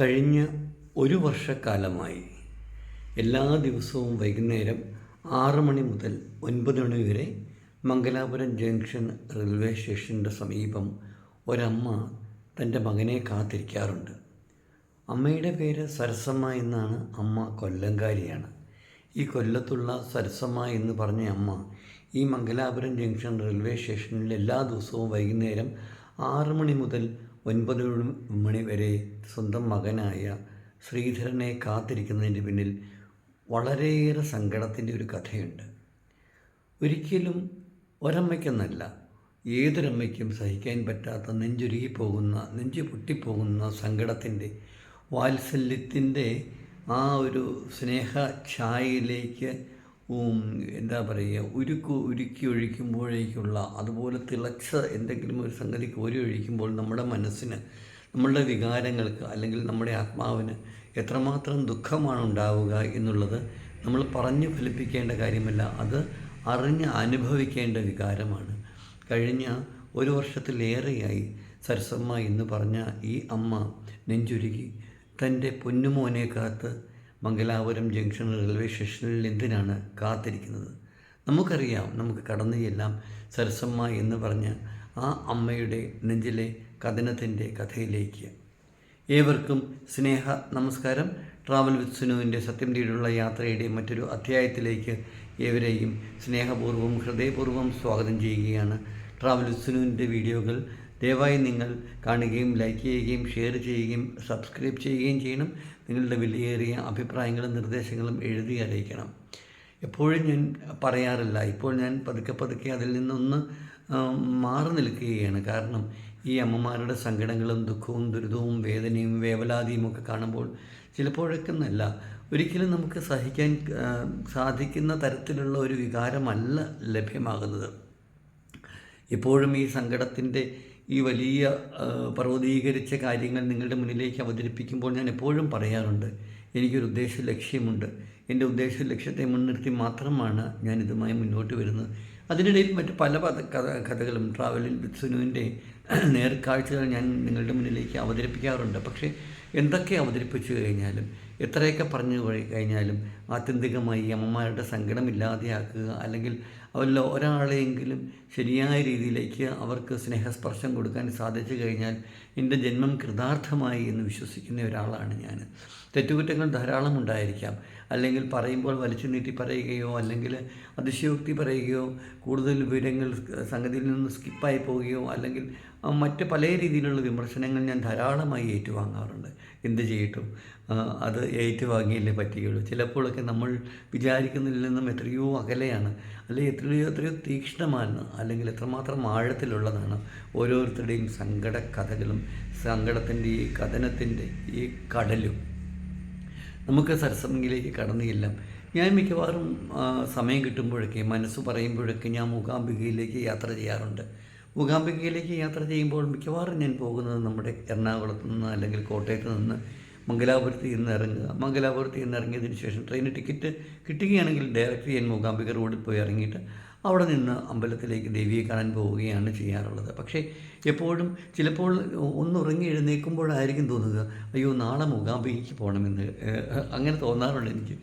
കഴിഞ്ഞ ഒരു വർഷക്കാലമായി എല്ലാ ദിവസവും വൈകുന്നേരം ആറ് മണി മുതൽ ഒൻപത് മണി വരെ മംഗലാപുരം ജംഗ്ഷൻ റെയിൽവേ സ്റ്റേഷന്റെ സമീപം ഒരമ്മ തന്റെ മകനെ കാത്തിരിക്കാറുണ്ട്. അമ്മയുടെ പേര് സരസമ്മ എന്നാണ് അമ്മ കൊല്ലങ്കാരിയാണ് ഈ കൊല്ലത്തുള്ള സരസമ്മ എന്ന് പറഞ്ഞ അമ്മ ഈ മംഗലാപുരം ജംഗ്ഷൻ റെയിൽവേ സ്റ്റേഷനിൽ എല്ലാ ദിവസവും വൈകുന്നേരം ആറ് മണി മുതൽ ഒൻപത് മണി വരെ സ്വന്തം മകനായ ശ്രീധരനെ കാത്തിരിക്കുന്നതിന്റെ പിന്നിൽ വളരെയേറെ സങ്കടത്തിന്റെ ഒരു കഥയുണ്ട്. ഒരിക്കലും ഒരമ്മയ്ക്കെന്നല്ല ഏതൊരമ്മയ്ക്കും സഹിക്കാൻ പറ്റാത്ത നെഞ്ചുരുകി പോകുന്ന നെഞ്ചു പൊട്ടിപ്പോകുന്ന സങ്കടത്തിന്റെ വാത്സല്യത്തിന്റെ ആ ഒരു സ്നേഹ ഛായയിലേക്ക് എന്താ പറയുക ഉരുക്ക് ഉരുക്കി ഒഴിക്കുമ്പോഴേക്കുള്ള അതുപോലെ തിളച്ച എന്തെങ്കിലും ഒരു സംഗതി കോരി ഒഴിക്കുമ്പോൾ നമ്മുടെ മനസ്സിന് നമ്മളുടെ വികാരങ്ങൾക്ക് അല്ലെങ്കിൽ നമ്മുടെ ആത്മാവിന് എത്രമാത്രം ദുഃഖമാണ് ഉണ്ടാവുക എന്നുള്ളത് നമ്മൾ പറഞ്ഞു ഫലിപ്പിക്കേണ്ട കാര്യമല്ല. അത് അറിഞ്ഞ് അനുഭവിക്കേണ്ട വികാരമാണ്. കഴിഞ്ഞ ഒരു വർഷത്തിലേറെയായി സരസമ്മ എന്ന് പറഞ്ഞ ഈ അമ്മ നെഞ്ചുരുകി തന്റെ പൊന്നുമോനെ കാത്ത് മംഗലാപുരം ജംഗ്ഷൻ റെയിൽവേ സ്റ്റേഷനിൽ എന്തിനാണ് കാത്തിരിക്കുന്നത്? നമുക്കറിയാം നമുക്ക് കടന്നു ചെല്ലാം സരസമ്മ എന്ന് പറഞ്ഞ ആ അമ്മയുടെ നെഞ്ചിലെ കഥനത്തിന്റെ കഥയിലേക്ക്. ഏവർക്കും സ്നേഹ നമസ്കാരം. ട്രാവൽ വിത്ത് സുനുവിന്റെ സത്യം തീടുള്ള യാത്രയുടെ മറ്റൊരു അധ്യായത്തിലേക്ക് ഏവരെയും സ്നേഹപൂർവം ഹൃദയപൂർവം സ്വാഗതം ചെയ്യുകയാണ്. ട്രാവൽ വിത്ത് സുനുവിന്റെ വീഡിയോകൾ ദയവായി നിങ്ങൾ കാണുകയും ലൈക്ക് ചെയ്യുകയും ഷെയർ ചെയ്യുകയും സബ്സ്ക്രൈബ് ചെയ്യുകയും ചെയ്യണം. നിങ്ങളുടെ വിലയേറിയ അഭിപ്രായങ്ങളും നിർദ്ദേശങ്ങളും എഴുതി അറിയിക്കണം. എപ്പോഴും ഞാൻ പറയാറില്ല. ഇപ്പോൾ ഞാൻ പതുക്കെ പതുക്കെ അതിൽ നിന്നൊന്ന് മാറി നിൽക്കുകയാണ്. കാരണം ഈ അമ്മമാരുടെ സങ്കടങ്ങളും ദുഃഖവും ദുരിതവും വേദനയും വേവലാതിയും ഒക്കെ കാണുമ്പോൾ ചിലപ്പോഴൊക്കെ എന്നല്ല ഒരിക്കലും നമുക്ക് സഹിക്കാൻ സാധിക്കുന്ന തരത്തിലുള്ള ഒരു വികാരമല്ല ലഭ്യമാകുന്നത്. ഇപ്പോഴും ഈ സങ്കടത്തിന്റെ ഈ വലിയ പർവതീകരിച്ച കാര്യങ്ങൾ നിങ്ങളുടെ മുന്നിലേക്ക് അവതരിപ്പിക്കുമ്പോൾ ഞാൻ എപ്പോഴും പറയാറുണ്ട് എനിക്കൊരു ഉദ്ദേശ ലക്ഷ്യമുണ്ട്. എന്റെ ഉദ്ദേശ ലക്ഷ്യത്തെ മുൻനിർത്തി മാത്രമാണ് ഞാൻ ഇതുമായി മുന്നോട്ട് വരുന്നത്. അതിനിടയിൽ മറ്റ് പല കഥ കഥകളും ട്രാവലിൽ വിത്ത് സുനുവിന്റെ നേർക്കാഴ്ചകൾ ഞാൻ നിങ്ങളുടെ മുന്നിലേക്ക് അവതരിപ്പിക്കാറുണ്ട്. പക്ഷേ എന്തൊക്കെ അവതരിപ്പിച്ചു കഴിഞ്ഞാലും എത്രയൊക്കെ പറഞ്ഞു കഴിഞ്ഞാലും ആത്യന്തികമായി അമ്മമാരുടെ സങ്കടമില്ലാതെയാക്കുക അല്ലെങ്കിൽ അവരിൽ ഒരാളെയെങ്കിലും ശരിയായ രീതിയിലേക്ക് അവർക്ക് സ്നേഹസ്പർശം കൊടുക്കാൻ സാധിച്ചു കഴിഞ്ഞാൽ എന്റെ ജന്മം കൃതാർത്ഥമായി എന്ന് വിശ്വസിക്കുന്ന ഒരാളാണ് ഞാൻ. തെറ്റുകുറ്റങ്ങൾ ധാരാളം ഉണ്ടായിരിക്കാം. അല്ലെങ്കിൽ പറയുമ്പോൾ വലിച്ചു നീട്ടി പറയുകയോ അല്ലെങ്കിൽ അതിശയോക്തി പറയുകയോ കൂടുതൽ വിവരങ്ങൾ സംഗതിയിൽ നിന്ന് സ്കിപ്പായി പോവുകയോ അല്ലെങ്കിൽ മറ്റ് പല രീതിയിലുള്ള വിമർശനങ്ങൾ ഞാൻ ധാരാളമായി ഏറ്റുവാങ്ങാറുണ്ട്. എന്ത് ചെയ്യട്ടും അത് ഏറ്റുവാങ്ങിയല്ലേ പറ്റുകയുള്ളൂ. ചിലപ്പോഴൊക്കെ നമ്മൾ വിചാരിക്കുന്നതിൽ നിന്നും എത്രയോ അകലെയാണ് അല്ലെങ്കിൽ എത്രയോ എത്രയോ തീക്ഷ്ണമാണ് അല്ലെങ്കിൽ എത്രമാത്രം ആഴത്തിലുള്ളതാണ് ഓരോരുത്തരുടെയും സങ്കട കഥകളും സങ്കടത്തിന്റെ ഈ കഥനത്തിന്റെ ഈ കടലും. നമുക്ക് സരസംഗിലേക്ക് കടന്നു ചെല്ലാം. ഞാൻ മിക്കവാറും സമയം കിട്ടുമ്പോഴൊക്കെ മനസ്സ് പറയുമ്പോഴൊക്കെ ഞാൻ മൂകാംബികയിലേക്ക് യാത്ര ചെയ്യാറുണ്ട്. മൂകാംബികയിലേക്ക് യാത്ര ചെയ്യുമ്പോൾ മിക്കവാറും ഞാൻ പോകുന്നത് നമ്മുടെ എറണാകുളത്ത് നിന്ന് അല്ലെങ്കിൽ കോട്ടയത്ത് നിന്ന് മംഗലാപുരത്ത് നിന്ന് ഇറങ്ങുക. മംഗലാപുരത്ത് നിന്ന് ഇറങ്ങിയതിന് ശേഷം ട്രെയിൻ ടിക്കറ്റ് കിട്ടുകയാണെങ്കിൽ ഡയറക്റ്റ് ഞാൻ മൂകാംബിക റോഡിൽ പോയി ഇറങ്ങിയിട്ട് അവിടെ നിന്ന് അമ്പലത്തിലേക്ക് ദേവിയെ കാണാൻ പോവുകയാണ് ചെയ്യാറുള്ളത്. പക്ഷേ എപ്പോഴും ചിലപ്പോൾ ഒന്ന് ഉറങ്ങി എഴുന്നേൽക്കുമ്പോഴായിരിക്കും തോന്നുക അയ്യോ നാളെ മൂകാംബികയ്ക്ക് പോകണമെന്ന്. അങ്ങനെ തോന്നാറുണ്ട് എനിക്ക്.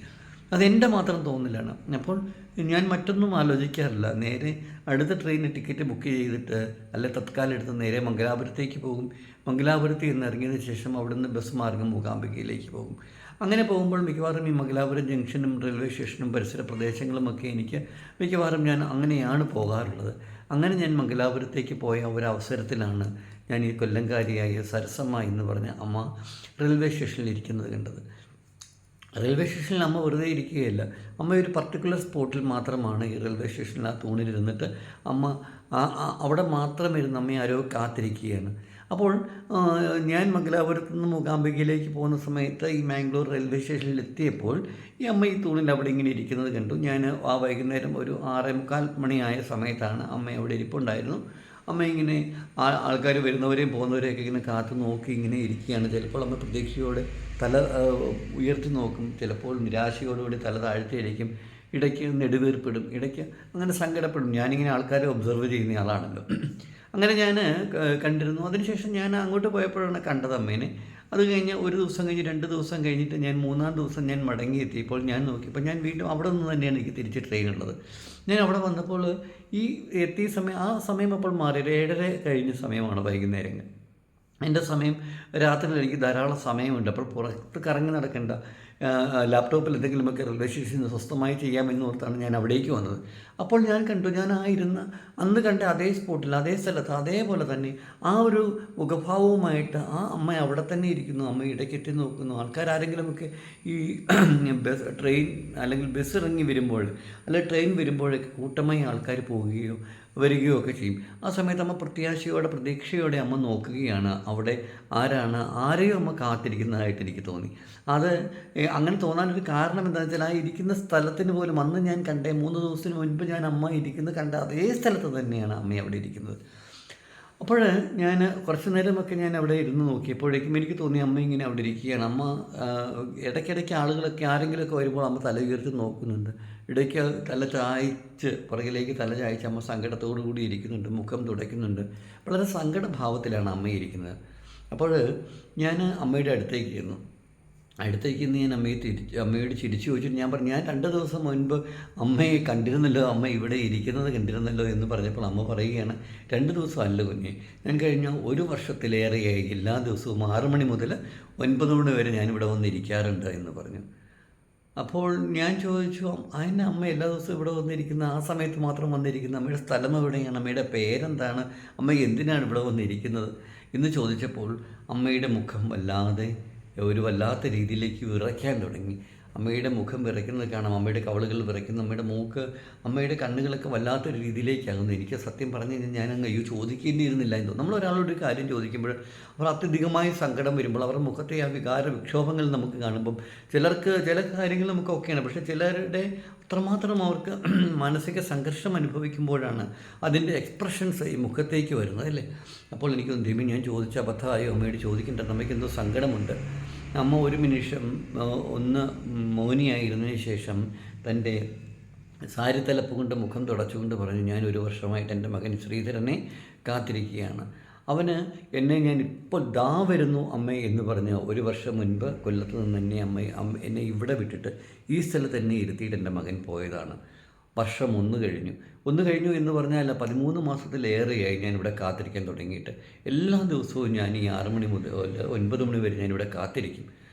അതെന്റെ മാത്രം തോന്നലാണ്. അപ്പോൾ ഞാൻ മറ്റൊന്നും ആലോചിക്കാറില്ല. നേരെ അടുത്ത ട്രെയിൻ ടിക്കറ്റ് ബുക്ക് ചെയ്തിട്ട് അല്ലെ തത്കാലം എടുത്ത് നേരെ മംഗലാപുരത്തേക്ക് പോകും. മംഗലാപുരത്ത് നിന്ന് ഇറങ്ങിയതിന് ശേഷം അവിടുന്ന് ബസ് മാർഗം മൂകാംബികയിലേക്ക് പോകും. അങ്ങനെ പോകുമ്പോൾ മിക്കവാറും ഈ മംഗലാപുരം ജംഗ്ഷനും റെയിൽവേ സ്റ്റേഷനും പരിസര പ്രദേശങ്ങളുമൊക്കെ എനിക്ക് മിക്കവാറും ഞാൻ അങ്ങനെയാണ് പോകാറുള്ളത്. അങ്ങനെ ഞാൻ മംഗലാപുരത്തേക്ക് പോയ ഒരു അവസരത്തിലാണ് ഞാൻ ഈ കൊല്ലംകാരിയായ സരസമ്മ എന്ന് പറഞ്ഞ അമ്മ റെയിൽവേ സ്റ്റേഷനിൽ ഇരിക്കുന്നത് കണ്ടത്. റെയിൽവേ സ്റ്റേഷനിൽ അമ്മ വെറുതെ ഇരിക്കുകയല്ല അമ്മ ഒരു പർട്ടിക്കുലർ സ്പോട്ടിൽ മാത്രമാണ് ഈ റെയിൽവേ സ്റ്റേഷനിൽ ആ തൂണിലിരുന്നിട്ട് അമ്മ അവിടെ മാത്രം ഇരുന്ന് അമ്മയെ ആരോ കാത്തിരിക്കുകയാണ്. അപ്പോൾ ഞാൻ മംഗലാപുരത്ത് നിന്ന് മൂകാംബികയിലേക്ക് പോകുന്ന സമയത്ത് ഈ മാംഗ്ലൂർ റെയിൽവേ സ്റ്റേഷനിൽ എത്തിയപ്പോൾ ഈ അമ്മ ഈ തൂണിൽ അവിടെ ഇങ്ങനെ ഇരിക്കുന്നത് കണ്ടു. ഞാൻ ആ വൈകുന്നേരം ഒരു ആറേ മുക്കാൽ മണിയായ സമയത്താണ് അമ്മ അവിടെ ഇരിപ്പുണ്ടായിരുന്നു. അമ്മ ഇങ്ങനെ ആൾക്കാർ വരുന്നവരെയും പോകുന്നവരെയൊക്കെ ഇങ്ങനെ കാത്തു നോക്കി ഇങ്ങനെ ഇരിക്കുകയാണ്. ചിലപ്പോൾ അമ്മ പ്രതീക്ഷയോടെ തല ഉയർത്തി നോക്കും. ചിലപ്പോൾ നിരാശയോടുകൂടി തല താഴ്ത്തിയിരിക്കും. ഇടയ്ക്ക് നെടുവേർപ്പെടും ഇടയ്ക്ക് അങ്ങനെ സങ്കടപ്പെടും. ഞാനിങ്ങനെ ആൾക്കാരെ ഒബ്സർവ് ചെയ്യുന്ന ആളാണല്ലോ. അങ്ങനെ ഞാൻ കണ്ടിരുന്നു. അതിനുശേഷം ഞാൻ അങ്ങോട്ട് പോയപ്പോഴാണ് കണ്ടത് അമ്മേനെ. അത് കഴിഞ്ഞ് ഒരു ദിവസം കഴിഞ്ഞ് രണ്ട് ദിവസം കഴിഞ്ഞിട്ട് ഞാൻ മൂന്നാം ദിവസം ഞാൻ മടങ്ങി എത്തിയപ്പോൾ ഞാൻ നോക്കിയപ്പോൾ ഞാൻ വീണ്ടും അവിടെ നിന്ന് തന്നെയാണ് എനിക്ക് തിരിച്ച് ട്രെയിൻ ഉള്ളത്. ഞാൻ അവിടെ വന്നപ്പോൾ ഈ എത്തിയ സമയം ആ സമയം അപ്പോൾ മാറി. ഏഴര കഴിഞ്ഞ സമയമാണ് വൈകുന്നേരങ്ങൾ. എന്റെ സമയം രാത്രിയിൽ എനിക്ക് ധാരാളം സമയമുണ്ട്. അപ്പോൾ പുറത്ത് കറങ്ങി നടക്കേണ്ട ലാപ്ടോപ്പിൽ എന്തെങ്കിലുമൊക്കെ റെയിൽവേ സ്റ്റേഷനിൽ സ്വസ്ഥമായി ചെയ്യാമെന്ന് ഓർത്താണ് ഞാൻ അവിടേക്ക് വന്നത്. അപ്പോൾ ഞാൻ കണ്ടു ഞാൻ ആ ഇരുന്ന അന്ന് കണ്ട അതേ സ്പോട്ടിൽ അതേ സ്ഥലത്ത് അതേപോലെ തന്നെ ആ ഒരു മുഖഭാവവുമായിട്ട് ആ അമ്മ അവിടെ തന്നെ ഇരിക്കുന്നു അമ്മ ഇടയ്ക്കെട്ടി നോക്കുന്നു. ആൾക്കാർ ആരെങ്കിലുമൊക്കെ ഈ ബസ് ട്രെയിൻ അല്ലെങ്കിൽ ബസ് ഇറങ്ങി വരുമ്പോൾ അല്ലെങ്കിൽ ട്രെയിൻ വരുമ്പോഴൊക്കെ കൂട്ടമായി ആൾക്കാർ പോവുകയോ വരികയോ ഒക്കെ ചെയ്യും. ആ സമയത്ത് അമ്മ പ്രത്യാശയോടെ പ്രതീക്ഷയോടെ അമ്മ നോക്കുകയാണ്. അവിടെ ആരാണ് ആരെയും അമ്മ കാത്തിരിക്കുന്നതായിട്ട് എനിക്ക് തോന്നി. അത് അങ്ങനെ തോന്നാനൊരു കാരണം എന്താണെന്ന് വെച്ചാൽ ആ ഇരിക്കുന്ന സ്ഥലത്തിന് പോലും അന്ന് ഞാൻ കണ്ടേ മൂന്ന് ദിവസത്തിന് മുൻപ് ഞാൻ അമ്മ ഇരിക്കുന്നത് കണ്ട അതേ സ്ഥലത്ത് തന്നെയാണ് അമ്മ അവിടെ ഇരിക്കുന്നത്. അപ്പോൾ ഞാൻ കുറച്ച് നേരമൊക്കെ ഞാൻ അവിടെ ഇരുന്ന് നോക്കിയപ്പോഴേക്കും എനിക്ക് തോന്നി അമ്മ ഇങ്ങനെ അവിടെ ഇരിക്കുകയാണ്. അമ്മ ഇടയ്ക്കിടയ്ക്ക് ആളുകളൊക്കെ ആരെങ്കിലുമൊക്കെ വരുമ്പോൾ അമ്മ തല ഉയർത്തി നോക്കുന്നുണ്ട്. ഇടയ്ക്ക് തല ചായ്ച്ച് പുറകിലേക്ക് തല ചായ്ച്ച് അമ്മ സങ്കടത്തോടു കൂടി ഇരിക്കുന്നുണ്ട് മുഖം തുടയ്ക്കുന്നുണ്ട്. വളരെ സങ്കടഭാവത്തിലാണ് അമ്മ ഇരിക്കുന്നത്. അപ്പോൾ ഞാൻ അമ്മയുടെ അടുത്തേക്ക് ഇരുന്നു അടുത്തേക്ക് ഇന്ന് ഞാൻ അമ്മയെ തിരിച്ച് അമ്മയോട് ചിരിച്ചു ചോദിച്ചിട്ട് ഞാൻ പറഞ്ഞു ഞാൻ രണ്ട് ദിവസം മുൻപ് അമ്മയെ കണ്ടിരുന്നല്ലോ അമ്മ ഇവിടെ ഇരിക്കുന്നത് കണ്ടിരുന്നല്ലോ എന്ന് പറഞ്ഞപ്പോൾ അമ്മ പറയുകയാണ് രണ്ട് ദിവസം അല്ല കുഞ്ഞെ ഞാൻ കഴിഞ്ഞ ഒരു വർഷത്തിലേറെയായി എല്ലാ ദിവസവും ആറ് മണി മുതൽ ഒൻപത് മണി വരെ ഞാനിവിടെ വന്നിരിക്കാറുണ്ട് എന്ന് പറഞ്ഞു. അപ്പോൾ ഞാൻ ചോദിച്ചു അതിന് അമ്മ എല്ലാ ദിവസവും ഇവിടെ വന്നിരിക്കുന്ന ആ സമയത്ത് മാത്രം വന്നിരിക്കുന്ന അമ്മയുടെ സ്ഥലം എവിടെയാണ്? അമ്മയുടെ പേരെന്താണ്? അമ്മ എന്തിനാണ് ഇവിടെ വന്നിരിക്കുന്നത്? എന്ന് ചോദിച്ചപ്പോൾ അമ്മയുടെ മുഖം വല്ലാതെ ഒരു വല്ലാത്ത രീതിയിലേക്ക് വിറയ്ക്കാൻ തുടങ്ങി. അമ്മയുടെ മുഖം വിറയ്ക്കുന്നത് കാണാം അമ്മയുടെ കവളുകൾ വിറയ്ക്കുന്നു. അമ്മയുടെ മൂക്ക് അമ്മയുടെ കണ്ണുകളൊക്കെ വല്ലാത്തൊരു രീതിയിലേക്കാകുന്നു. എനിക്ക് സത്യം പറഞ്ഞു കഴിഞ്ഞാൽ ഞാൻ അങ്ങ് അയ്യോ ചോദിക്കേണ്ടിയിരുന്നില്ല എന്തോ നമ്മൾ ഒരാളോട് ഒരു കാര്യം ചോദിക്കുമ്പോൾ അവർ അത്യധികമായ സങ്കടം വരുമ്പോൾ അവരുടെ മുഖത്തെ ആ വികാര വിക്ഷോഭങ്ങൾ നമുക്ക് കാണുമ്പം ചിലർക്ക് ചില കാര്യങ്ങൾ നമുക്ക് ഓക്കെയാണ്. പക്ഷേ ചിലരുടെ അത്രമാത്രം അവർക്ക് മാനസിക സംഘർഷം അനുഭവിക്കുമ്പോഴാണ് അതിന്റെ എക്സ്പ്രഷൻസ് ഈ മുഖത്തേക്ക് വരുന്നത് അല്ലേ? അപ്പോൾ എനിക്ക് ദൈവം ഞാൻ ചോദിച്ച അബദ്ധമായോ? അമ്മയോട് ചോദിക്കേണ്ട അമ്മയ്ക്ക് എന്തോ സങ്കടമുണ്ട്. അമ്മ ഒരു നിമിഷം ഒന്ന് മൗനിയായിരുന്നതിന് ശേഷം തന്റെ സാരിത്തലപ്പ് കൊണ്ട് മുഖം തുടച്ചുകൊണ്ട് പറഞ്ഞു ഞാൻ ഒരു വർഷമായിട്ട് എന്റെ മകൻ ശ്രീധരനെ കാത്തിരിക്കുകയാണ്. അവന് എന്നെ ഞാൻ ഇപ്പോൾ ദാ വരുന്നു അമ്മ എന്ന് പറഞ്ഞ് ഒരു വർഷം മുൻപ് കൊല്ലത്ത് നിന്ന് എന്നെ അമ്മ എന്നെ ഇവിടെ വിട്ടിട്ട് ഈ സ്ഥലത്ത് എന്നെ ഇരുത്തിയിട്ട് എന്റെ മകൻ പോയതാണ്. വർഷം ഒന്ന് കഴിഞ്ഞു. ഒന്ന് കഴിഞ്ഞു എന്ന് പറഞ്ഞാൽ പതിമൂന്ന് മാസത്തിലേറെയായി ഞാൻ ഇവിടെ കാത്തിരിക്കാൻ തുടങ്ങിയിട്ട്. എല്ലാ ദിവസവും ഞാൻ ഈ ആറ് മണി മുതൽ ഒൻപത് മണി വരെ ഞാനിവിടെ കാത്തിരിക്കും.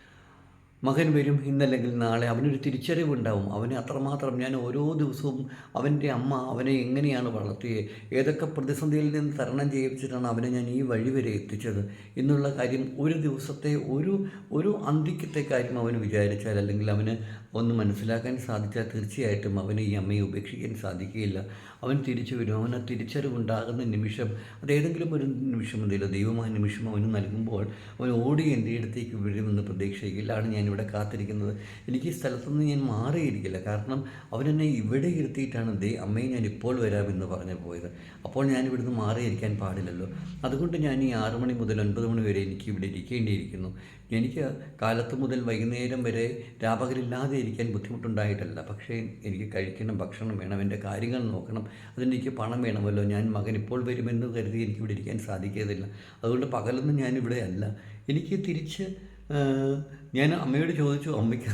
മകൻ വരും ഇന്നല്ലെങ്കിൽ നാളെ അവനൊരു തിരിച്ചറിവുണ്ടാവും. അവനെ അത്രമാത്രം ഞാൻ ഓരോ ദിവസവും അവന്റെ അമ്മ അവനെ എങ്ങനെയാണ് വളർത്തിയത് ഏതൊക്കെ പ്രതിസന്ധിയിൽ നിന്ന് തരണം ചെയ്യിച്ചിട്ടാണ് അവനെ ഞാൻ ഈ വഴി വരെ എത്തിച്ചത്? എന്നുള്ള കാര്യം ഒരു ദിവസത്തെ ഒരു ഒരു അന്തിക്കത്തെ കാര്യം അവന് വിചാരിച്ചാൽ അല്ലെങ്കിൽ അവന് ഒന്ന് മനസ്സിലാക്കാൻ സാധിച്ചാൽ തീർച്ചയായിട്ടും അവന് ഈ അമ്മയെ ഉപേക്ഷിക്കാൻ സാധിക്കുകയില്ല. അവൻ തിരിച്ചു വരും. അവന് തിരിച്ചറിവുണ്ടാകുന്ന നിമിഷം അത് ഏതെങ്കിലും ഒരു നിമിഷം എന്തെങ്കിലും ദൈവമായ നിമിഷം അവന് നൽകുമ്പോൾ അവൻ ഓടി എന്റെ അടുത്തേക്ക് വരുമെന്ന് പ്രതീക്ഷയിലാണ് ഞാനിവിടെ കാത്തിരിക്കുന്നത്. എനിക്ക് ഈ സ്ഥലത്തുനിന്ന് ഞാൻ മാറിയിരിക്കില്ല. കാരണം അവനെന്നെ ഇവിടെ ഇരുത്തിയിട്ടാണ് ദേ അമ്മയെ ഞാൻ ഇപ്പോൾ വരാമെന്ന് പറഞ്ഞു പോയത്. അപ്പോൾ ഞാൻ ഇവിടുന്ന് മാറിയിരിക്കാൻ പാടില്ലല്ലോ. അതുകൊണ്ട് ഞാൻ ഈ ആറ് മണി മുതൽ ഒൻപത് മണി വരെ എനിക്ക് ഇവിടെ ഇരിക്കേണ്ടിയിരിക്കുന്നു. എനിക്ക് കാലത്ത് മുതൽ വൈകുന്നേരം വരെ രാപകരില്ലാതെ ഇരിക്കാൻ ബുദ്ധിമുട്ടുണ്ടായിട്ടല്ല. പക്ഷേ എനിക്ക് കഴിക്കണം ഭക്ഷണം വേണം എന്റെ കാര്യങ്ങൾ നോക്കണം അതിനെനിക്ക് പണം വേണമല്ലോ ഞാൻ മകൻ ഇപ്പോൾ വരുമെന്ന് കരുതി എനിക്ക് ഇവിടെ ഇരിക്കാൻ സാധിക്കുകയില്ല അതുകൊണ്ട് പകലൊന്നും ഞാനിവിടെ അല്ല. എനിക്ക് തിരിച്ച് ഞാൻ അമ്മയോട് ചോദിച്ചു അമ്മയ്ക്ക്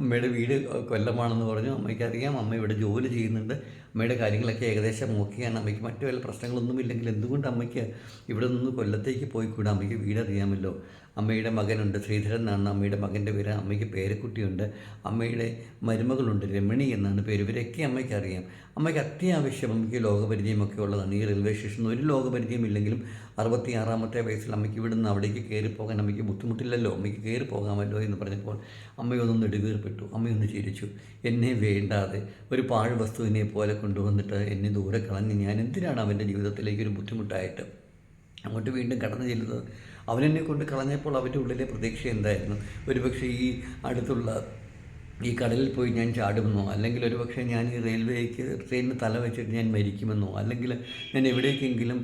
അമ്മയുടെ വീട് കൊല്ലമാണെന്ന് പറഞ്ഞു. അമ്മയ്ക്ക് അറിയാം അമ്മ ഇവിടെ ജോലി ചെയ്യുന്നുണ്ട്. അമ്മയുടെ കാര്യങ്ങളൊക്കെ ഏകദേശം ഓക്കെയാണ് അമ്മയ്ക്ക് മറ്റു വല്ല പ്രശ്നങ്ങളൊന്നും ഇല്ലെങ്കിൽ എന്തുകൊണ്ട് അമ്മയ്ക്ക് ഇവിടെ നിന്ന് കൊല്ലത്തേക്ക് പോയിക്കൂടാ? അമ്മയ്ക്ക് വീടറിയാമല്ലോ. അമ്മയുടെ മകനുണ്ട്. ശ്രീധരൻ എന്നാണ് അമ്മയുടെ മകന്റെ പേര്. അമ്മയ്ക്ക് പേരക്കുട്ടിയുണ്ട്. അമ്മയുടെ മരുമകളുണ്ട്. രമണി എന്നാണ് പേര്. ഇവരൊക്കെ അമ്മയ്ക്ക് അറിയാം അമ്മയ്ക്ക് അത്യാവശ്യം അമ്മയ്ക്ക് ലോകപരിചയമൊക്കെ ഉള്ളതാണ്. ഈ റെയിൽവേ സ്റ്റേഷനിൽ ഒരു ലോകപരിചയം ഇല്ലെങ്കിലും അറുപത്തി ആറാമത്തെ വയസ്സിൽ അമ്മയ്ക്ക് ഇവിടെ നിന്ന് അവിടേക്ക് കയറി പോകാൻ അമ്മയ്ക്ക് ബുദ്ധിമുട്ടില്ലല്ലോ. അമ്മയ്ക്ക് കയറി പോകാമല്ലോ എന്ന് പറഞ്ഞപ്പോൾ അമ്മയൊന്നും നെടുവീർപ്പെട്ടു അമ്മയൊന്ന് ചിരിച്ചു. എന്നെ വേണ്ടാതെ ഒരു പാഴ് വസ്തുവിനെ പോലെ കൊണ്ടുവന്നിട്ട് എന്നെ ദൂരെ കളഞ്ഞ് ഞാൻ എന്തിനാണ് അവന്റെ ജീവിതത്തിലേക്ക് ഒരു ബുദ്ധിമുട്ടായിട്ട് അങ്ങോട്ട് വീണ്ടും കടന്നു ചെല്ലുന്നത്? അവനെന്നെ കൊണ്ട് കളഞ്ഞപ്പോൾ അവന്റെ ഉള്ളിലെ പ്രതീക്ഷ എന്തായിരുന്നു? ഒരുപക്ഷെ ഈ അടുത്തുള്ള ഈ കടലിൽ പോയി ഞാൻ ചാടുമെന്നോ അല്ലെങ്കിൽ ഒരുപക്ഷെ ഞാൻ ഈ റെയിൽവേക്ക് ട്രെയിനിന് തല വെച്ചിട്ട് ഞാൻ മരിക്കുമെന്നോ അല്ലെങ്കിൽ ഞാൻ എവിടേക്കെങ്കിലും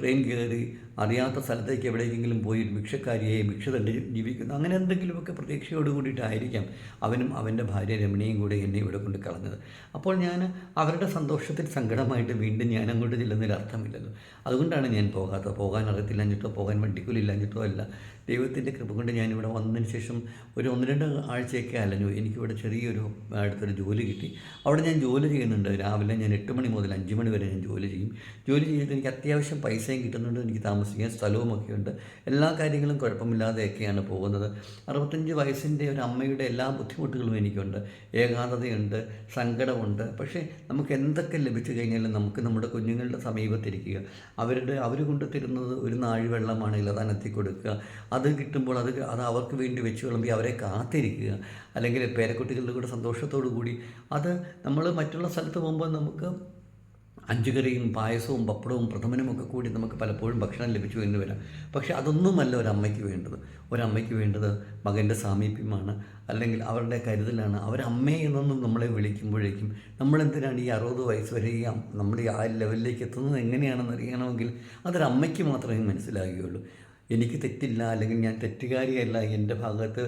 ട്രെയിൻ കയറി അറിയാത്ത സ്ഥലത്തേക്ക് എവിടേക്കെങ്കിലും പോയി ഒരു ഭിക്ഷക്കാരിയായി ഭിക്ഷ തണ്ടി ജീവിക്കുന്നു. അങ്ങനെ എന്തെങ്കിലുമൊക്കെ പ്രതീക്ഷയോട് കൂടിയിട്ടായിരിക്കാം അവനും അവന്റെ ഭാര്യ രമണിയും കൂടെ എന്നെ ഇവിടെ കൊണ്ട് കളഞ്ഞത്. അപ്പോൾ ഞാൻ അവരുടെ സന്തോഷത്തിൽ സങ്കടമായിട്ട് വീണ്ടും ഞാൻ അങ്ങോട്ട് ചെല്ലുന്നതിൽ അർത്ഥമില്ലല്ലോ. അതുകൊണ്ടാണ് ഞാൻ പോകാത്തത്. പോകാൻ അറിയത്തില്ലഞ്ഞിട്ടോ പോകാൻ വണ്ടിക്കൂലില്ലാഞ്ഞിട്ടോ അല്ല. ദൈവത്തിന്റെ കൃപ കൊണ്ട് ഞാനിവിടെ വന്നതിന് ശേഷം ഒരു ഒന്ന് രണ്ട് ആഴ്ചയൊക്കെ അലഞ്ഞു. എനിക്കിവിടെ ചെറിയൊരു അടുത്തൊരു ജോലി കിട്ടി. അവിടെ ഞാൻ ജോലി ചെയ്യുന്നുണ്ട്. രാവിലെ ഞാൻ എട്ട് മണി മുതൽ അഞ്ച് മണി വരെ ഞാൻ ജോലി ചെയ്യും. ജോലി ചെയ്തിട്ട് എനിക്ക് അത്യാവശ്യം പൈസയും കിട്ടുന്നുണ്ട്. എനിക്ക് താമസിക്കാൻ സ്ഥലവുമൊക്കെ ഉണ്ട് എല്ലാ കാര്യങ്ങളും കുഴപ്പമില്ലാതെയൊക്കെയാണ് പോകുന്നത്. അറുപത്തഞ്ച് വയസ്സിന്റെ ഒരു അമ്മയുടെ എല്ലാ ബുദ്ധിമുട്ടുകളും എനിക്കുണ്ട്. ഏകാന്തതയുണ്ട് സങ്കടമുണ്ട്. പക്ഷേ നമുക്ക് എന്തൊക്കെ ലഭിച്ചു കഴിഞ്ഞാലും നമുക്ക് നമ്മുടെ കുഞ്ഞുങ്ങളുടെ സമീപത്തിരിക്കുക. അവരുടെ അവർ കൊണ്ട് തരുന്നത് ഒരു നാഴി വെള്ളമാണ് അനത്തി കൊടുക്കുക. അത് കിട്ടുമ്പോൾ അത് അത് അവർക്ക് വേണ്ടി വെച്ച് വിളമ്പി അവരെ കാത്തിരിക്കുക. അല്ലെങ്കിൽ പേരക്കുട്ടികളുടെ കൂടെ സന്തോഷത്തോടു കൂടി അത് നമ്മൾ മറ്റുള്ള സ്ഥലത്ത് പോകുമ്പോൾ നമുക്ക് അഞ്ചുകറിയും പായസവും പപ്പടവും പ്രഥമനും ഒക്കെ കൂടി നമുക്ക് പലപ്പോഴും ഭക്ഷണം ലഭിച്ചു എന്ന് വരാം. പക്ഷേ അതൊന്നുമല്ല ഒരമ്മയ്ക്ക് വേണ്ടത്. ഒരമ്മയ്ക്ക് വേണ്ടത് മകന്റെ സാമീപ്യമാണ്. അല്ലെങ്കിൽ അവരുടെ കരുതലാണ്. അവരമ്മേ എന്നൊന്നും നമ്മളെ വിളിക്കുമ്പോഴേക്കും നമ്മളെന്തിനാണ് ഈ അറുപത് വയസ്സ് വരെ ഈ ഈ ആ ലെവലിലേക്ക് എത്തുന്നത് എങ്ങനെയാണെന്ന് അറിയണമെങ്കിൽ അതൊരമ്മയ്ക്ക് മാത്രമേ മനസ്സിലാകുകയുള്ളൂ. എനിക്ക് തെറ്റില്ല അല്ലെങ്കിൽ ഞാൻ തെറ്റുകാരിയല്ല എന്റെ ഭാഗത്ത്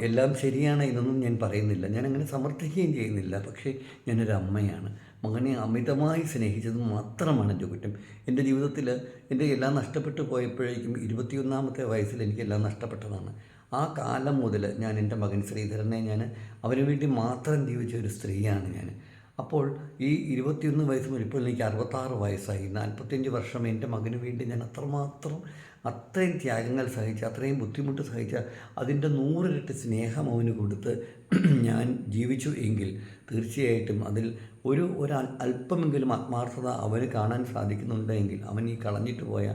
എല്ലാം ശരിയാണ് എന്നൊന്നും ഞാൻ പറയുന്നില്ല. ഞാൻ അങ്ങനെ സമർത്ഥിക്കുകയും ചെയ്യുന്നില്ല. പക്ഷേ ഞാനൊരു അമ്മയാണ്. മകനെ അമിതമായി സ്നേഹിച്ചത് മാത്രമാണ് എന്റെ കുറ്റം. എന്റെ ജീവിതത്തിൽ എന്റെ എല്ലാം നഷ്ടപ്പെട്ടു പോയപ്പോഴേക്കും ഇരുപത്തിയൊന്നാമത്തെ വയസ്സിൽ എനിക്കെല്ലാം നഷ്ടപ്പെട്ടതാണ്. ആ കാലം മുതൽ ഞാൻ എന്റെ മകൻ ശ്രീധരനെ ഞാൻ അവന് വേണ്ടി മാത്രം ജീവിച്ച ഒരു സ്ത്രീയാണ് ഞാൻ. അപ്പോൾ ഈ ഇരുപത്തിയൊന്ന് വയസ്സ് മുതൽ ഇപ്പോൾ എനിക്ക് അറുപത്താറ് വയസ്സായി. നാൽപ്പത്തിയഞ്ച് വർഷം എന്റെ മകന് വേണ്ടി ഞാൻ അത്രമാത്രം അത്രയും ത്യാഗങ്ങൾ സഹിച്ച് അത്രയും ബുദ്ധിമുട്ട് സഹിച്ച അതിന്റെ നൂറിരട്ടി സ്നേഹം അവന് കൊടുത്ത് ഞാൻ ജീവിച്ചു എങ്കിൽ തീർച്ചയായിട്ടും അതിൽ ഒരു ഒരു അല്പമെങ്കിലും ആത്മാർത്ഥത അവന് കാണാൻ സാധിക്കുന്നുണ്ടെങ്കിൽ അവൻ ഈ കളഞ്ഞിട്ട് പോയ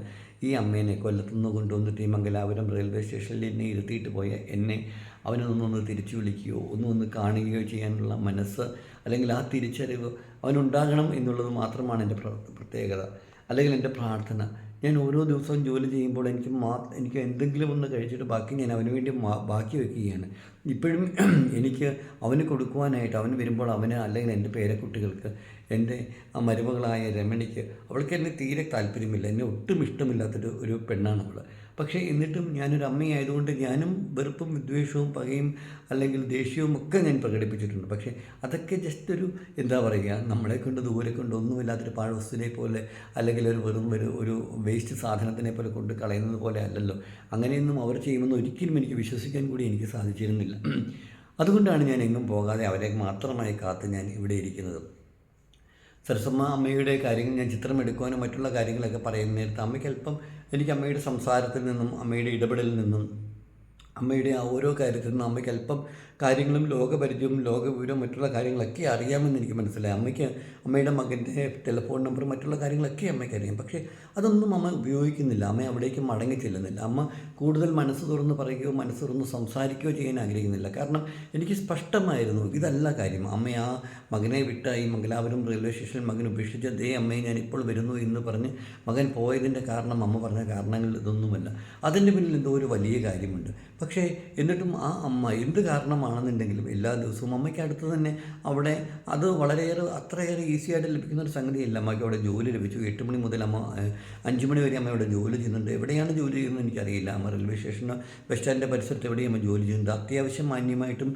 ഈ അമ്മേനെ കൊല്ലത്തുനിന്ന് കൊണ്ടുവന്നിട്ട് ഈ മംഗലാപുരം റെയിൽവേ സ്റ്റേഷനിൽ എന്നെ ഇരുത്തിയിട്ട് പോയ എന്നെ അവനൊന്നൊന്ന് തിരിച്ചു വിളിക്കുകയോ ഒന്നും ഒന്ന് കാണുകയോ ചെയ്യാനുള്ള മനസ്സ് അല്ലെങ്കിൽ ആ തിരിച്ചറിവ് അവനുണ്ടാകണം എന്നുള്ളത് മാത്രമാണ് എന്റെ പ്രത്യേകത. അല്ലെങ്കിൽ എന്റെ പ്രാർത്ഥന. ഞാൻ ഓരോ ദിവസവും ജോലി ചെയ്യുമ്പോൾ എനിക്ക് മാ എനിക്ക് എന്തെങ്കിലും ഒന്ന് കഴിച്ചിട്ട് ബാക്കി ഞാൻ അവന് വേണ്ടി ബാക്കി വെക്കുകയാണ്. ഇപ്പോഴും എനിക്ക് അവന് കൊടുക്കുവാനായിട്ട് അവൻ വരുമ്പോൾ അവന് അല്ലെങ്കിൽ എന്റെ പേരക്കുട്ടികൾക്ക് എന്റെ ആ മരുമകളായ രമണിക്ക് അവൾക്ക് എന്നെ തീരെ താല്പര്യമില്ല എന്നെ ഒട്ടും ഇഷ്ടമില്ലാത്തൊരു ഒരു പെണ്ണാണ് അവൾ. പക്ഷേ എന്നിട്ടും ഞാനൊരു അമ്മയായതുകൊണ്ട് ഞാനും വെറുപ്പും വിദ്വേഷവും പകയും അല്ലെങ്കിൽ ദേഷ്യവും ഒക്കെ ഞാൻ പ്രകടിപ്പിച്ചിട്ടുണ്ട്. പക്ഷേ അതൊക്കെ ജസ്റ്റ് ഒരു എന്താ പറയുക നമ്മളെ കൊണ്ട് ദൂരെ കൊണ്ട് ഒന്നുമില്ലാത്തൊരു പാഴ്വസ്തുവിനെ പോലെ അല്ലെങ്കിൽ ഒരു വെറും ഒരു ഒരു വേസ്റ്റ് സാധനത്തിനെ പോലെ കൊണ്ട് കളയുന്നത് പോലെ അല്ലല്ലോ. അങ്ങനെയൊന്നും അവർ ചെയ്യുമെന്ന് ഒരിക്കലും എനിക്ക് വിശ്വസിക്കാൻ കൂടി എനിക്ക് സാധിച്ചിരുന്നില്ല. അതുകൊണ്ടാണ് ഞാൻ എങ്ങും പോകാതെ അവരെ മാത്രമായി കാത്ത് ഞാൻ ഇവിടെ ഇരിക്കുന്നത്. സരസമ്മ അമ്മയുടെ കാര്യങ്ങൾ ഞാൻ ചിത്രം എടുക്കുവാനും മറ്റുള്ള കാര്യങ്ങളൊക്കെ പറയുന്ന നേരത്ത് അമ്മയ്ക്ക് അല്പം എനിക്ക് അമ്മയുടെ സംസാരത്തിൽ നിന്നും അമ്മയുടെ ഇടപെടലിൽ നിന്നും അമ്മയുടെ ആ ഓരോ കാര്യത്തിൽ നിന്നും അമ്മയ്ക്ക് അല്പം കാര്യങ്ങളും ലോകപരിചയവും ലോകവിവരവും മറ്റുള്ള കാര്യങ്ങളൊക്കെ അറിയാമെന്ന് എനിക്ക് മനസ്സിലായി. അമ്മയ്ക്ക് അമ്മയുടെ മകന്റെ ടെലിഫോൺ നമ്പർ മറ്റുള്ള കാര്യങ്ങളൊക്കെ അമ്മയ്ക്ക് അറിയാം. പക്ഷേ അതൊന്നും അമ്മ ഉപയോഗിക്കുന്നില്ല. അമ്മ അവിടേക്ക് മടങ്ങി ചെല്ലുന്നില്ല. അമ്മ കൂടുതൽ മനസ്സ് തുറന്ന് പറയുകയോ മനസ്സ് തുറന്ന് സംസാരിക്കുകയോ ചെയ്യാൻ ആഗ്രഹിക്കുന്നില്ല. കാരണം എനിക്ക് സ്പഷ്ടമായിരുന്നു ഇതല്ല കാര്യം. അമ്മ ആ മകനെ വിട്ട ഈ മംഗലാപുരം റെയിൽവേ സ്റ്റേഷനിൽ മകൻ ഉപേക്ഷിച്ച ദേ അമ്മയെ ഞാൻ ഇപ്പോൾ വരുന്നു എന്ന് പറഞ്ഞ് മകൻ പോയതിന്റെ കാരണം അമ്മ പറഞ്ഞ കാരണങ്ങൾ ഇതൊന്നുമല്ല. അതിന്റെ പിന്നിൽ എന്തോ ഒരു വലിയ കാര്യമുണ്ട്. പക്ഷേ എന്നിട്ടും ആ അമ്മ എന്ത് കാരണമാണെന്നുണ്ടെങ്കിലും എല്ലാ ദിവസവും അമ്മയ്ക്ക് അടുത്ത് തന്നെ അവിടെ അത് വളരെയേറെ അത്രയേറെ ഈസി ആയിട്ട് ലഭിക്കുന്ന ഒരു സംഗതിയല്ല. അമ്മയ്ക്ക് അവിടെ ജോലി ലഭിച്ചു. എട്ട് മണി മുതൽ അമ്മ അഞ്ച് മണി വരെ അമ്മ അവിടെ ജോലി ചെയ്യുന്നുണ്ട്. എവിടെയാണ് ജോലി ചെയ്യുന്നത് എനിക്കറിയില്ല. അമ്മ റെയിൽവേ സ്റ്റേഷന് ബസ് സ്റ്റാൻഡിന്റെ പരിസരത്ത് എവിടെയും അമ്മ ജോലി ചെയ്യുന്നത് അത്യാവശ്യം മാന്യമായിട്ടും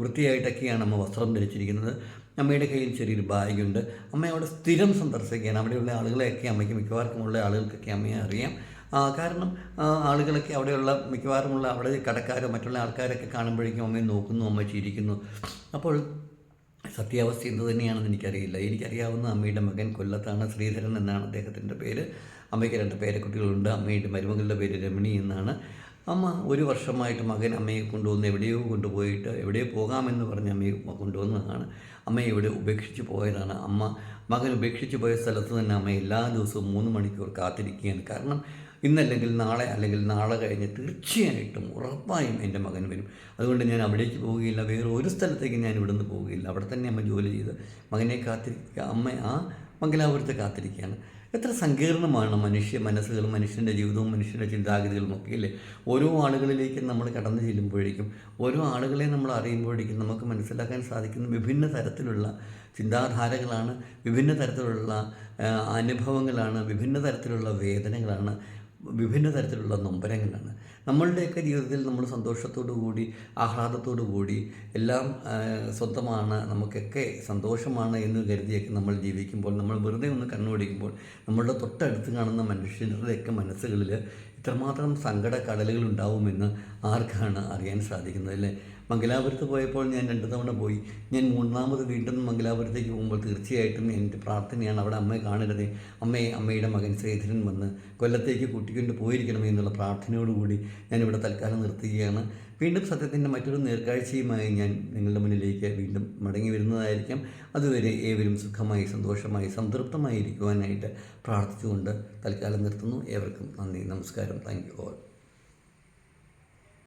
വൃത്തിയായിട്ടൊക്കെയാണ് അമ്മ വസ്ത്രം ധരിച്ചിരിക്കുന്നത്. അമ്മയുടെ കയ്യിൽ ചെറിയൊരു ബാഗുണ്ട്. അമ്മ അവിടെ സ്ഥിരം സന്ദർശിക്കുകയാണ്. അവിടെയുള്ള ആളുകളെയൊക്കെ അമ്മയ്ക്ക് മിക്കവാർക്കും ഉള്ള ആളുകൾക്കൊക്കെ അമ്മയെ അറിയാം. കാരണം ആളുകളൊക്കെ അവിടെയുള്ള മിക്കവാറുമുള്ള അവിടെ കടക്കാരോ മറ്റുള്ള ആൾക്കാരൊക്കെ കാണുമ്പോഴേക്കും അമ്മയെ നോക്കുന്നു അമ്മ ചിരിക്കുന്നു. അപ്പോൾ സത്യാവസ്ഥ എന്ത് തന്നെയാണെന്ന് എനിക്കറിയില്ല. എനിക്കറിയാവുന്ന അമ്മയുടെ മകൻ കൊല്ലത്താണ്. ശ്രീധരൻ എന്നാണ് അദ്ദേഹത്തിന്റെ പേര്. അമ്മയ്ക്ക് രണ്ട് പേരക്കുട്ടികളുണ്ട്. അമ്മയുടെ മരുമകളുടെ പേര് രമണി എന്നാണ്. അമ്മ ഒരു വർഷമായിട്ട് മകൻ അമ്മയെ കൊണ്ടുവന്ന് എവിടെയോ കൊണ്ടുപോയിട്ട് എവിടെയോ പോകാമെന്ന് പറഞ്ഞ് അമ്മയെ കൊണ്ടുവന്നതാണ്. അമ്മയെ ഇവിടെ ഉപേക്ഷിച്ച് പോയതാണ് അമ്മ. മകൻ ഉപേക്ഷിച്ച് പോയ സ്ഥലത്ത് തന്നെ അമ്മ എല്ലാ ദിവസവും മൂന്ന് മണിക്കൂർ കാത്തിരിക്കുകയാണ്. കാരണം ഇന്നല്ലെങ്കിൽ നാളെ അല്ലെങ്കിൽ നാളെ കഴിഞ്ഞ് തീർച്ചയായിട്ടും ഉറപ്പായും എന്റെ മകൻ വരും. അതുകൊണ്ട് ഞാൻ അവിടേക്ക് പോവുകയില്ല. വേറെ ഒരു സ്ഥലത്തേക്ക് ഞാൻ ഇവിടുന്ന് പോവുകയില്ല. അവിടെ തന്നെ അമ്മ ജോലി ചെയ്ത് മകനെ കാത്തിരിക്കുക. അമ്മ ആ മംഗലാപുരത്തെ കാത്തിരിക്കുകയാണ്. എത്ര സങ്കീർണമാണ് മനുഷ്യ മനസ്സുകളും മനുഷ്യന്റെ ജീവിതവും മനുഷ്യന്റെ ചിന്താഗതികളും ഒക്കെ അല്ലേ? ഓരോ ആളുകളിലേക്ക് നമ്മൾ കടന്നു ചെല്ലുമ്പോഴേക്കും ഓരോ ആളുകളെ നമ്മൾ അറിയുമ്പോഴേക്കും നമുക്ക് മനസ്സിലാക്കാൻ സാധിക്കുന്ന വിഭിന്ന തരത്തിലുള്ള ചിന്താധാരകളാണ് വിഭിന്ന തരത്തിലുള്ള അനുഭവങ്ങളാണ് വിഭിന്ന തരത്തിലുള്ള വേദനകളാണ് വിഭിന്ന തരത്തിലുള്ള നൊമ്പരങ്ങളാണ്. നമ്മളുടെയൊക്കെ ജീവിതത്തിൽ നമ്മൾ സന്തോഷത്തോടു കൂടി ആഹ്ലാദത്തോടു കൂടി എല്ലാം സ്വന്തമാണ് നമുക്കൊക്കെ സന്തോഷമാണ് എന്ന് കരുതിയൊക്കെ നമ്മൾ ജീവിക്കുമ്പോൾ നമ്മൾ വെറുതെ ഒന്ന് കണ്ണുപിടിക്കുമ്പോൾ നമ്മളുടെ തൊട്ടടുത്ത് കാണുന്ന മനുഷ്യരുടെയൊക്കെ മനസ്സുകളിൽ ഇത്രമാത്രം സങ്കട കടലുകൾ ഉണ്ടാവുമെന്ന് ആർക്കാണ് അറിയാൻ സാധിക്കുന്നത് അല്ലേ? മംഗലാപുരത്ത് പോയപ്പോൾ ഞാൻ രണ്ട് തവണ പോയി. ഞാൻ മൂന്നാമത് വീണ്ടും മംഗലാപുരത്തേക്ക് പോകുമ്പോൾ തീർച്ചയായിട്ടും എന്റെ പ്രാർത്ഥനയാണ് അവിടെ അമ്മയെ കാണരുത്. അമ്മയെ അമ്മയുടെ മകൻ ശ്രീധരൻ വന്ന് കൊല്ലത്തേക്ക് കൂട്ടിക്കൊണ്ട് പോയിരിക്കണമേ എന്നുള്ള പ്രാർത്ഥനയോടുകൂടി ഞാനിവിടെ തൽക്കാലം നിർത്തുകയാണ്. വീണ്ടും സത്യത്തിന്റെ മറ്റൊരു നേർക്കാഴ്ചയുമായി ഞാൻ നിങ്ങളുടെ മുന്നിലേക്ക് വീണ്ടും മടങ്ങി വരുന്നതായിരിക്കാം. അതുവരെ ഏവരും സുഖമായി സന്തോഷമായി സംതൃപ്തമായി ഇരിക്കുവാനായിട്ട് പ്രാർത്ഥിച്ചുകൊണ്ട് തൽക്കാലം നിർത്തുന്നു. ഏവർക്കും നന്ദി നമസ്കാരം. Thank you all.